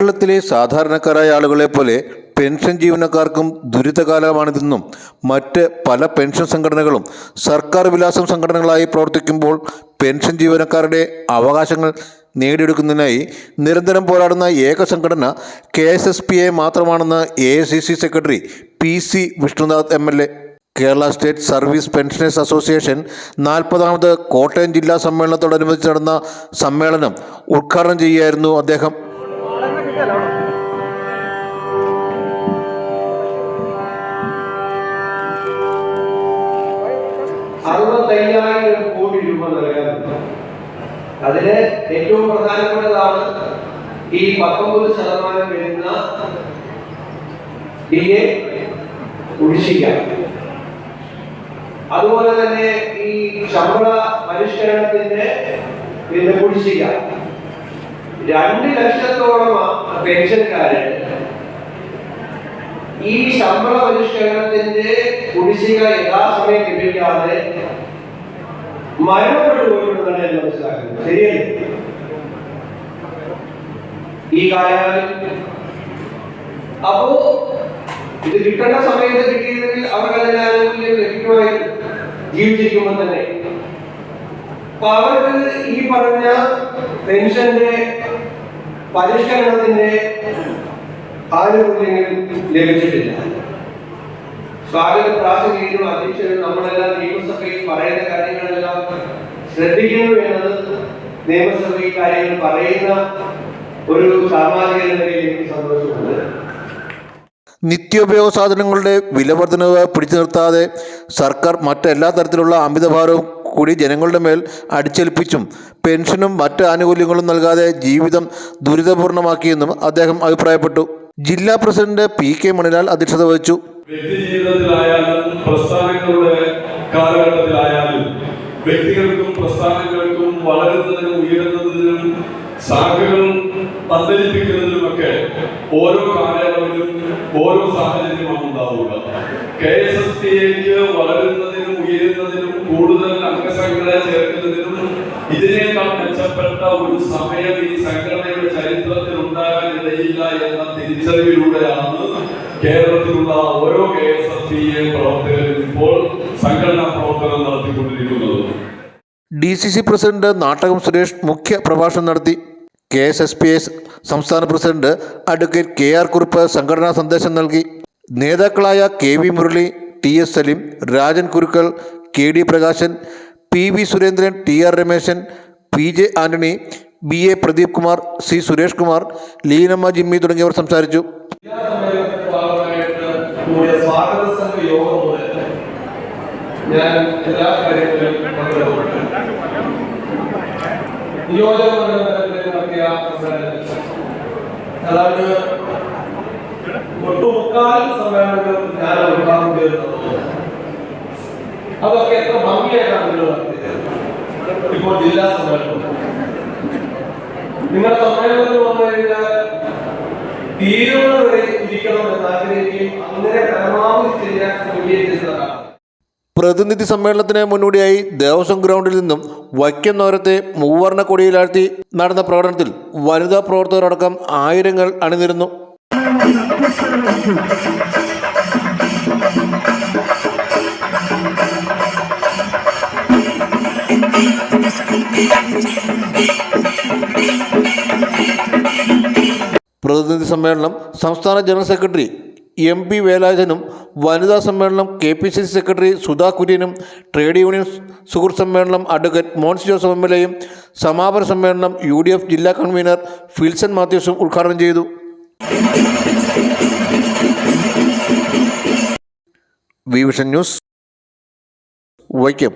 കേരളത്തിലെ സാധാരണക്കാരായ ആളുകളെ പോലെ പെൻഷൻ ജീവനക്കാർക്കും ദുരിതകാലമാണിതെന്നും മറ്റ് പല പെൻഷൻ സംഘടനകളും സർക്കാർ വിലാസം സംഘടനകളായി പ്രവർത്തിക്കുമ്പോൾ പെൻഷൻ ജീവനക്കാരുടെ അവകാശങ്ങൾ നേടിയെടുക്കുന്നതിനായി നിരന്തരം പോരാടുന്ന ഏക സംഘടന K S S P A മാത്രമാണെന്ന് A C C secretary P C Vishnunath M L A. Kerala state service pensioners association നാൽപ്പതാമത് Kottayam ജില്ലാ സമ്മേളനത്തോടനുബന്ധിച്ച് നടന്ന സമ്മേളനം ഉദ്ഘാടനം ചെയ്യുകയായിരുന്നു അദ്ദേഹം. അറുപത്തയ്യായിരം കോടി രൂപ നൽകാനുണ്ട് അതിന് ഏറ്റവും പ്രധാനപ്പെട്ടതാണ് ഈ പത്തൊമ്പത് ശതമാനം വരുന്ന ഡി എ അതുപോലെ തന്നെ ഈ ശമ്പള പരിഷ്കരണത്തിന്റെ പിന്നെ കുടിശ്ശിക. രണ്ട് ലക്ഷത്തോളം പെൻഷൻകാര് ഈ ശമ്പള പരിഷ്കരണത്തിന്റെ കുടിശ്ശിക യഥാസമയം ലഭിക്കാതെ മരണപ്പെട്ടു പോയിട്ടുണ്ടെന്നാണ് ഞാൻ മനസ്സിലാക്കുന്നത് ശരിയല്ലേ? ഈ കാലയളവിൽ. അപ്പോ ഇത് കിട്ടേണ്ട സമയത്ത് കിട്ടിയിരുന്നെങ്കിൽ അവർക്ക് ആനുകൂല്യം ജീവിച്ചിരിക്കുമ്പോൾ തന്നെ. അപ്പൊ അവർക്ക് ഈ പറഞ്ഞ പെൻഷന്റെ പരിഷ്കരണത്തിന്റെ ആനുകൂല്യങ്ങൾ ലഭിച്ചിട്ടില്ല. സ്വാഗത പ്രാസംഗികരും അധ്യക്ഷരും നമ്മളെല്ലാം നിയമസഭയിൽ പറയുന്ന കാര്യങ്ങളെല്ലാം ശ്രദ്ധിക്കുന്നു എന്നത് നിയമസഭയിൽ കാര്യങ്ങൾ പറയുന്ന ഒരു സാമാജിക നിലയിൽ സന്തോഷമുണ്ട്. നിത്യോപയോഗ സാധനങ്ങളുടെ വിലവർദ്ധനവ് പിടിച്ചു നിർത്താതെ സർക്കാർ മറ്റെല്ലാ തരത്തിലുള്ള അമിതഭാരവും കൂടി ജനങ്ങളുടെ മേൽ അടിച്ചേൽപ്പിച്ചും പെൻഷനും മറ്റ് ആനുകൂല്യങ്ങളും നൽകാതെ ജീവിതം ദുരിതപൂർണമാക്കിയെന്നും അദ്ദേഹം അഭിപ്രായപ്പെട്ടു. ജില്ലാ പ്രസിഡന്റ് പി കെ മണിലാൽ അധ്യക്ഷത വഹിച്ചു. വ്യക്തി ജീവിതത്തിലായാലും പ്രസ്ഥാനങ്ങളുടെ കാലഘട്ടത്തിലായാലും വ്യക്തികൾക്കും പ്രസ്ഥാനങ്ങൾക്കും വളരുന്നതിനും ഉയരുന്നതിനും ശാഖകൾ പന്തലിപ്പിക്കുന്നതിനുമൊക്കെ ഓരോ കാലയളവിലും ഓരോ സാഹചര്യമാണ് ഉണ്ടാവുക. കെ എസ് എസ് ടി എക്ക് വളരുന്നതിനും ഉയരുന്നതിനും കൂടുതൽ അംഗസംഘടന ചേർക്കുന്നതിനും ഇതിനേക്കാൾ മെച്ചപ്പെട്ട ഒരു സമയം എന്ന തിരിച്ചറിവിലൂടെയാണ് കേരളത്തിലുള്ള ഓരോ K S F T A പ്രവർത്തകരും ഇപ്പോൾ സംഘടനാ പ്രവർത്തനം നടത്തിക്കൊണ്ടിരിക്കുന്നത്. D C C president Nattakam Suresh മുഖ്യ പ്രഭാഷണം നടത്തി. K S S P S സംസ്ഥാന president advocate K R Kurup സംഘടനാ സന്ദേശം നൽകി. നേതാക്കളായ K V Murali T S Saleem Rajan Kurukkal K D Prakashan P V Surendran T R Rameshan P J Antony B A Pradeep Kumar C Suresh Kumar Leenamma Jimmy തുടങ്ങിയവർ സംസാരിച്ചു. ഞാൻ എല്ലാ കാര്യങ്ങളിലും പങ്കെടുത്തിട്ടുണ്ട് നിയോജക മണ്ഡലത്തിൽ നടത്തിയ അതായത് ഒട്ടുമുക്കാൽ സമ്മേളനങ്ങൾ ഞാൻ ഉദ്ഘാടനം ചെയ്തിട്ടുണ്ട് അതൊക്കെ എത്ര ഭംഗിയായിട്ടാണ് നിങ്ങൾ നടത്തിയത്? ഇപ്പോൾ ജില്ലാ സമ്മേളനം. നിങ്ങളുടെ സമ്മേളനത്തിൽ വന്നു കഴിഞ്ഞാൽ തീരുമാനം വരെ ഇരിക്കണം എന്ന് ആഗ്രഹിക്കുകയും അങ്ങനെ പരമാവധി ചെയ്യാൻ ശ്രമിക്കുകയും പ്രതിനിധി സമ്മേളനത്തിന് മുന്നോടിയായി ദേവസ്വം ഗ്രൗണ്ടിൽ നിന്നും വൈക്കം നഗരത്തെ മൂവർണ കൊടിയിലാഴ്ത്തി നടന്ന പ്രകടനത്തിൽ വനിതാ പ്രവർത്തകരടക്കം ആയിരങ്ങൾ അണിനിരുന്നു. പ്രതിനിധി സമ്മേളനം സംസ്ഥാന ജനറൽ സെക്രട്ടറി എം പി വേലായുധനും വനിതാ സമ്മേളനം K P C C secretary Sudha കുര്യനും trade union സുഹൃത്ത് സമ്മേളനം advocate Mons Joseph M L എയും സമാപന സമ്മേളനം യു ഡി എഫ് ജില്ലാ കൺവീനർ ഫിൽസൺ മാത്യൂസും ഉദ്ഘാടനം ചെയ്തു. V vision news Vaikom.